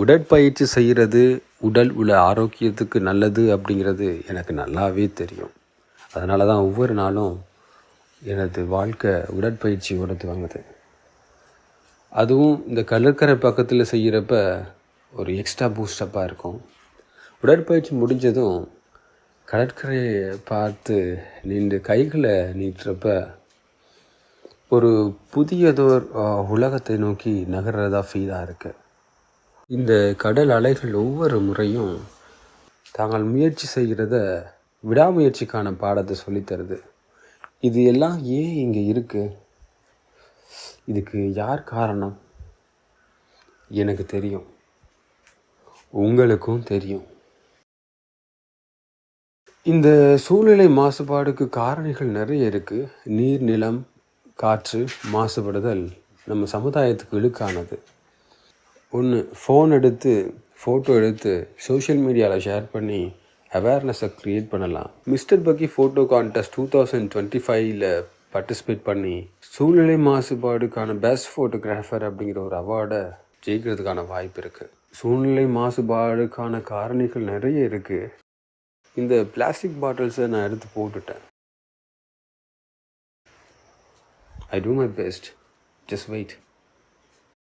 உடற்பயிற்சி செய்கிறது உடல் உள்ள ஆரோக்கியத்துக்கு நல்லது அப்படிங்கிறது எனக்கு நல்லாவே தெரியும். அதனால தான் ஒவ்வொரு நாளும் எனது வாழ்க்கை உடற்பயிற்சியோட துவங்குது அதுவும் இந்த கடற்கரை பக்கத்தில் செய்கிறப்ப ஒரு எக்ஸ்ட்ரா பூஸ்டப்பாக இருக்கும். உடற்பயிற்சி முடிஞ்சதும் கடற்கரையை பார்த்து நின்று கைகளை நீட்டுறப்ப ஒரு புதியதோர் உலகத்தை நோக்கி நகர்றதா ஃபீலாக இருக்குது இந்த கடல் அலைகள் ஒவ்வொரு முறையும் தாங்கள் முயற்சி செய்கிறத விடாமுயற்சிக்கான பாடத்தை சொல்லித் தருது இது எல்லாம் ஏன் இங்கே இருக்குது இதுக்கு யார் காரணம்? எனக்கு தெரியும். உங்களுக்கும் தெரியும். இந்த சூழ்நிலை மாசுபாடுக்கு காரணிகள் நிறைய இருக்குது நீர் நிலம் காற்று மாசுபடுதல் நம்ம சமுதாயத்துக்கு இழுக்கானது. ஒன்று ஃபோன் எடுத்து ஃபோட்டோ எடுத்து சோஷியல் மீடியாவில் ஷேர் பண்ணி அவேர்னஸை க்ரியேட் பண்ணலாம். மிஸ்டர் பக்கி photo contest two thousand twenty ஃபைவ்ல பார்ட்டிசிபேட் பண்ணி சூழ்நிலை மாசுபாடுக்கான பெஸ்ட் ஃபோட்டோகிராஃபர் அப்படிங்கிற ஒரு அவார்டை ஜெயிக்கிறதுக்கான வாய்ப்பு இருக்குது சூழ்நிலை மாசுபாடுக்கான காரணிகள் நிறைய இருக்குது இந்த பிளாஸ்டிக் பாட்டில்ஸை நான் எடுத்து போட்டுட்டேன். I do my best just wait